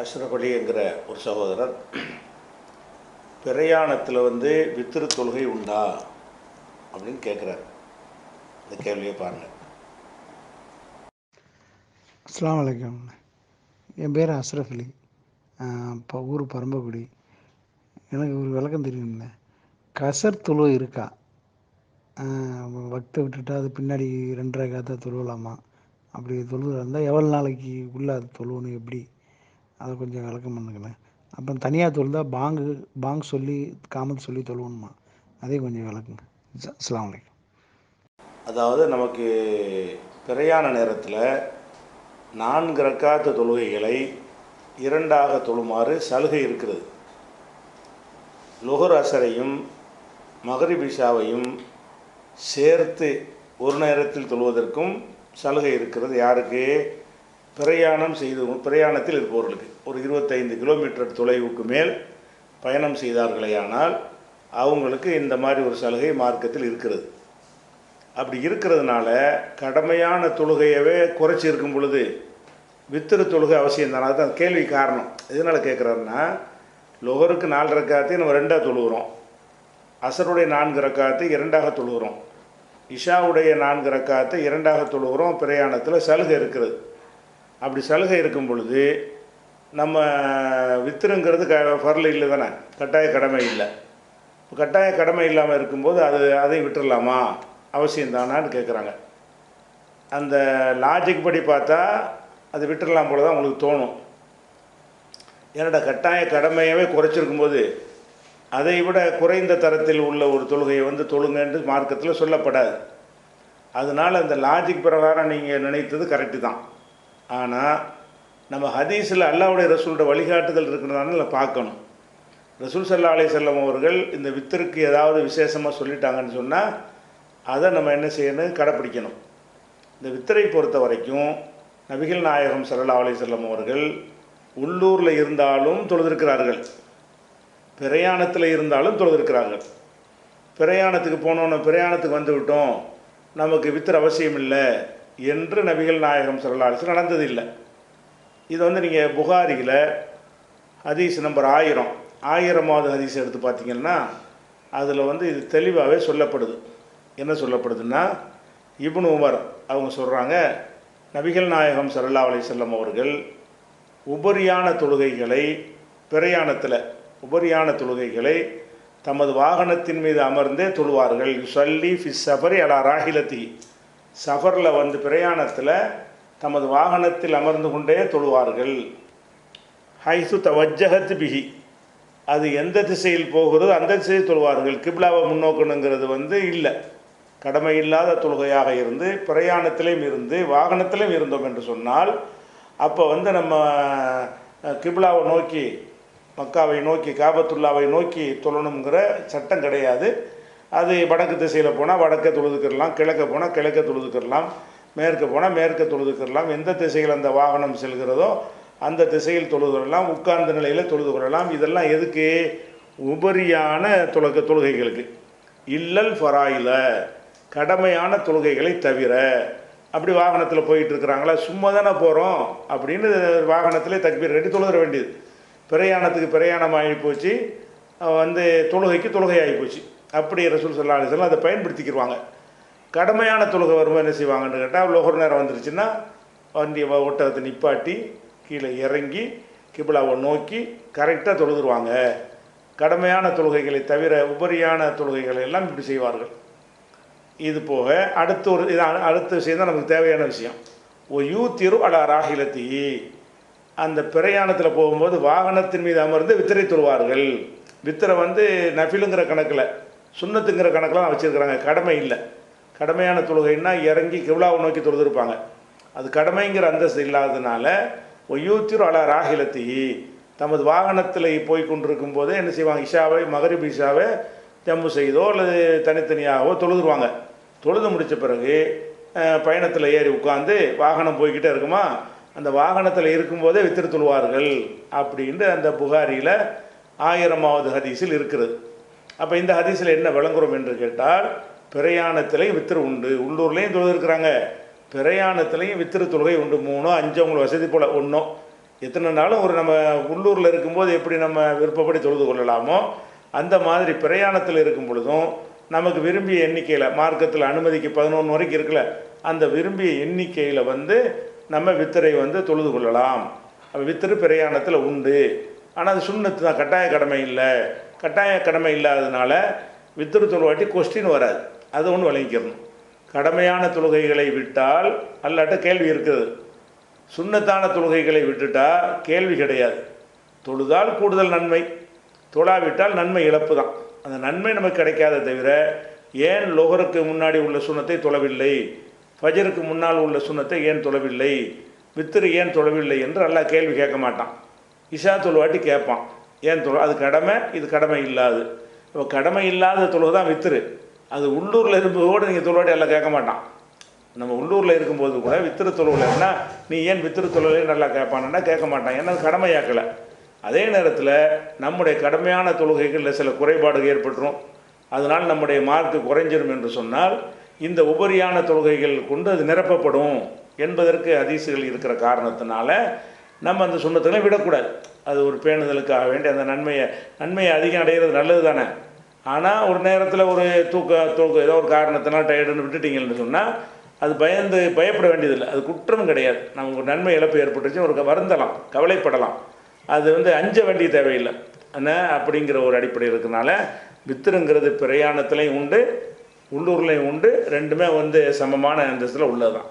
அஷ்ரப் என்கிற ஒரு சகோதரர் பிரயாணத்தில் வந்து வித்திரு தொழுகை உண்டா அப்படின்னு கேட்குறார் இந்த கேள்வியை பாருங்கள் அஸ்லாம் வலைக்கம் என் பேர் அஸ்ரஃப் அலி இப்போ ஊர் பரம்பக்குடி. எனக்கு ஒரு விளக்கம் தெரியும்ல. கசர் தொழு இருக்கா? வக்தை விட்டுட்டா அது பின்னாடி ரெண்டரை காத்தா தொழுவலாமா? அப்படி தொழுவா இருந்தால் எவ்வளோ நாளைக்கு உள்ளே அது தொழுவணும் எப்படி? அதை கொஞ்சம் விளக்கம் பண்ணுங்கண்ணே. அப்புறம் தனியாக தொழுதா பாங்கு பாங்க் சொல்லி காமத் சொல்லி தொழுவணுமா? அதையும் கொஞ்சம் விளக்குங்க. அஸ்லாம் வலைக்கம் அதாவது நமக்கு பிறையான நேரத்தில் நான்கு ரக்காத்து தொழுகைகளை இரண்டாக தொழுமாறு சலுகை இருக்கிறது. லுகர் அசரையும் மகரிபிஷாவையும் சேர்த்து ஒரு நேரத்தில் தொழுவதற்கும் சலுகை இருக்கிறது. யாருக்கு? பிரயாணம் செய்து பிரயாணத்தில் இருப்பவர்களுக்கு ஒரு இருபத்தைந்து கிலோமீட்டர் தொலைவுக்கு மேல் பயணம் செய்தார்களேயானால் அவங்களுக்கு இந்த மாதிரி ஒரு சலுகை மார்க்கத்தில் இருக்கிறது. அப்படி இருக்கிறதுனால கடமையான தொழுகையவே குறைச்சி இருக்கும் பொழுது வித்திரு தொழுகை அவசியம் தானே. அதுதான் கேள்வி காரணம். எதனால் கேட்குறாருன்னா லொகருக்கு நாலு ரக்காத்தையும் நம்ம ரெண்டாக தொழுகிறோம். அசருடைய நான்கு ரக்காத்தை இரண்டாக தொழுகிறோம். இஷாவுடைய நான்கு ரக்காத்தை இரண்டாக தொழுகிறோம். பிரயாணத்தில் சலுகை இருக்கிறது. அப்படி சலுகை இருக்கும் பொழுது நம்ம வித்துருங்கிறது க ஃபர்ல இல்லை தானே? கட்டாய கடமை இல்லை. இப்போ கட்டாய கடமை இல்லாமல் இருக்கும்போது அது அதை விட்டுறலாமா? அவசியம் தானான்னு கேட்குறாங்க அந்த லாஜிக் படி பார்த்தா அது விட்டுறலாம் போல தான் உங்களுக்கு தோணும். என்னடா கட்டாய கடமையவே குறைச்சிருக்கும் போது அதை விட குறைந்த தரத்தில் உள்ள ஒரு தொழுகையை வந்து தொழுங்கன்று மார்க்கத்தில் சொல்லப்படாது. அதனால் அந்த லாஜிக் பிரகாரம் நீங்கள் நினைத்தது கரெக்டு தான். ஆனால் நம்ம ஹதீஸில் அல்லாவுடைய ரசூலோட வழிகாட்டுதல் இருக்கிறதால பார்க்கணும். ரசூல் சல்லா அலி செல்லம் அவர்கள் இந்த வித்திற்கு ஏதாவது விசேஷமாக சொல்லிட்டாங்கன்னு சொன்னால் அதை நம்ம என்ன செய்யணும்? கடைப்பிடிக்கணும். இந்த வித்தரை பொறுத்த வரைக்கும் நபிகள் நாயகம் சல்லா அலி செல்லம் அவர்கள் உள்ளூரில் இருந்தாலும் தொழுதிருக்கிறார்கள். பிரயாணத்தில் இருந்தாலும் தொழுதிருக்கிறார்கள். பிரயாணத்துக்கு போனோன்னு பிரயாணத்துக்கு வந்து விட்டோம் நமக்கு வித்திர அவசியம் இல்லை. என்று நபிகள் நாயகம் சல்லா நடந்ததில்லை. இது வந்து நீங்கள் புகாரியில் ஹதீஸ் நம்பர் ஆயிரம் ஆயிரமாவது ஹதீஸ் எடுத்து பார்த்தீங்கன்னா அதில் வந்து இது தெளிவாகவே சொல்லப்படுது. என்ன சொல்லப்படுதுன்னா இப்னு உமர் அவங்க சொல்கிறாங்க நபிகள் நாயகம் சல்லா அலி செல்லம் அவர்கள் உபரியான தொழுகைகளை பிரயாணத்தில் உபரியான தொழுகைகளை தமது வாகனத்தின் மீது அமர்ந்தே தொழுவார்கள். சல்லி ஃபிஸ் சபரி அலா ராகிலத்தி சஃபரில் வந்து பிரயாணத்தில் தமது வாகனத்தில் அமர்ந்து கொண்டே தொழுவார்கள். ஹைசு தவஜகத் பிஹி. அது எந்த திசையில் போகிறது அந்த திசையில் தொழுவார்கள். கிப்லாவை முன்னோக்கணுங்கிறது வந்து இல்லை. கடமை இல்லாத தொழுகையாக இருந்து பிரயாணத்திலையும் இருந்து வாகனத்திலையும் இருந்தோம் என்று சொன்னால் அப்போ வந்து நம்ம கிப்லாவை நோக்கி மக்காவை நோக்கி காபத்துல்லாவை நோக்கி தொழணுங்கிற சட்டம் கிடையாது. அது வடக்கு திசையில் போனால் வடக்க தொழுதுக்கிடலாம் கிழக்க போனால் கிழக்க தொழுதுக்கிடலாம் மேற்க போனால் மேற்க தொழுதுக்கிடலாம். எந்த திசையில் அந்த வாகனம் செல்கிறதோ அந்த திசையில் தொழுது கொள்ளலாம் உட்கார்ந்த நிலையில் தொழுது கொள்ளலாம். இதெல்லாம் எதுக்கு? உபரியான தொழுக தொழுகைகளுக்கு. இல்லல் ஃபராயில கடமையான தொழுகைகளை தவிர அப்படி வாகனத்தில் போயிட்டு இருக்கிறாங்களா? சும்மா தானே போகிறோம் அப்படின்னு வாகனத்திலே தக்பீர் ரெடி தொழுகிற வேண்டியது. பிரயாணத்துக்கு பிரயாணம் ஆகி போச்சு. வந்து தொழுகைக்கு தொழுகை ஆகி போச்சு. அப்படி ரசூல் சொல்லா அலிசல்லாம் அதை பயன்படுத்திக்கிடுவாங்க கடமையான தொழுகை வரும்போது என்ன செய்வாங்கன்னு கேட்டால் லோகர் நேரம் வந்துருச்சுன்னா வண்டி ஒட்டகத்தை நிப்பாட்டி கீழே இறங்கி கிபிலாவை நோக்கி கரெக்டாக தொழுதுருவாங்க. கடமையான தொழுகைகளை தவிர உபரியான தொழுகைகளை எல்லாம் இப்படி செய்வார்கள். இது போக அடுத்த ஒரு இதான் அடுத்த விஷயம் தான் நமக்கு தேவையான விஷயம். ஓ யூ திரு அலா ராகிலத்தி அந்த பிரயாணத்தில் போகும்போது வாகனத்தின் மீது அமர்ந்து வித்திரை தொழுவார்கள். வித்திரை வந்து நஃபிலுங்கிற கணக்கில். சுண்ணத்துங்கிற கணக்கெலாம் வச்சுருக்கிறாங்க. கடமை இல்லை. கடமையான தொழுகைன்னா இறங்கி கிவ்லாவை நோக்கி தொழுதுருப்பாங்க. அது கடமைங்கிற அந்தஸ்து இல்லாததுனால ஒய்யூத்திரு அல ராகிலத்தி தமது வாகனத்தில் போய் கொண்டிருக்கும் போதே என்ன செய்வாங்க? இஷாவை மகரிப் இஷாவை ஜம்மு செய்தோ அல்லது தனித்தனியாகவோ தொழுதுருவாங்க. தொழுது முடித்த பிறகு பயணத்தில் ஏறி உட்காந்து வாகனம் போய்கிட்டே இருக்குமா? அந்த வாகனத்தில் இருக்கும்போதே வித்திரு தொழுவார்கள். அப்படின்ட்டு அந்த புகாரியில் ஆயிரமாவது ஹதீஸில் இருக்கிறது. அப்போ இந்த ஹதீஸில் என்ன விளங்குறோம் என்று கேட்டால் பிரயாணத்திலையும் வித்திரு உண்டு. உள்ளூர்லேயும் தொழுது இருக்கிறாங்க. பிரயாணத்திலையும் வித்திரு தொழுகை உண்டு. மூணோ அஞ்சோ உங்களுக்கு வசதி போல். ஒன்றோ எத்தனை நாளும் ஒரு நம்ம உள்ளூரில் இருக்கும்போது எப்படி நம்ம விருப்பப்படி தொழுது கொள்ளலாமோ அந்த மாதிரி பிரயாணத்தில் இருக்கும் பொழுதும் நமக்கு விரும்பிய எண்ணிக்கையில் மார்க்கத்தில் அனுமதிக்கு பதினொன்று வரைக்கும் இருக்குல்ல அந்த விரும்பிய எண்ணிக்கையில் வந்து நம்ம வித்தரை வந்து தொழுது கொள்ளலாம். வித்திரு பிரயாணத்தில் உண்டு. ஆனால் அது சுண்ணத்து தான் கட்டாய கடமை இல்லை. கட்டாய கடமை இல்லாததுனால வித்திரு தொழுவாட்டி கொஸ்டின் வராது. அது ஒன்று வழங்கிக்கணும் கடமையான தொழுகைகளை விட்டால் அல்லாட்ட கேள்வி இருக்குது. சுண்ணத்தான தொழுகைகளை விட்டுட்டால் கேள்வி கிடையாது. தொழுதால் கூடுதல் நன்மை தொழாவிட்டால் நன்மை இழப்பு தான். அந்த நன்மை நமக்கு கிடைக்காத தவிர ஏன் லொகருக்கு முன்னாடி உள்ள சுண்ணத்தை தொழவில்லை? ஃபஜருக்கு முன்னால் உள்ள சுண்ணத்தை ஏன் தொழவில்லை? வித்திரு ஏன் தொழவில்லை என்று நல்லா கேள்வி கேட்க மாட்டான். இஷா தொழுவாட்டி கேட்பான். ஏன் தொழு அது கடமை? இது கடமை இல்லாது. இப்போ கடமை இல்லாத தொழுகை தான் வித்துரு. அது உள்ளூரில் இருக்கும்போது நீங்கள் தொழுவாட்டி எல்லாம் கேட்க மாட்டான். நம்ம உள்ளூரில் இருக்கும்போது கூட வித்திரு தொழுவில்னா நீ ஏன் வித்திரு தொழுவிலே நல்லா கேட்பான்னா கேட்க மாட்டான். ஏன்னா அது கடமையாக்கலை அதே நேரத்தில் நம்முடைய கடமையான தொழுகைகளில் சில குறைபாடுகள் ஏற்பட்டுரும். அதனால் நம்முடைய மார்க்கு குறைஞ்சிரும் என்று சொன்னால் இந்த உபரியான தொழுகைகள் கொண்டு அது நிரப்பப்படும் என்பதற்கு அதிசுகள் இருக்கிற காரணத்தினால நம்ம அந்த சுண்ணத்துகளை விடக்கூடாது. அது ஒரு பேணுதலுக்காக வேண்டி அந்த நன்மையை நன்மையை அதிகம் அடைகிறது நல்லது தானே? ஆனால் ஒரு நேரத்தில் ஒரு தூக்க தூக்க ஏதோ ஒரு காரணத்தினால் டயர்டுன்னு விட்டுட்டீங்கன்னு சொன்னால் அது பயந்து பயப்பட வேண்டியதில்லை. அது குற்றம் கிடையாது. நமக்கு ஒரு நன்மை இழப்பு ஏற்பட்டுச்சு ஒரு வருந்தலாம் கவலைப்படலாம். அது வந்து அஞ்ச வேண்டிய தேவையில்லை. ஆனால் அப்படிங்கிற ஒரு அடிப்படை இருக்கிறனால வித்துருங்கிறது பிரயாணத்துலேயும் உண்டு உள்ளூர்லேயும் உண்டு ரெண்டுமே வந்து சமமான அந்தஸ்தில் உள்ளது தான்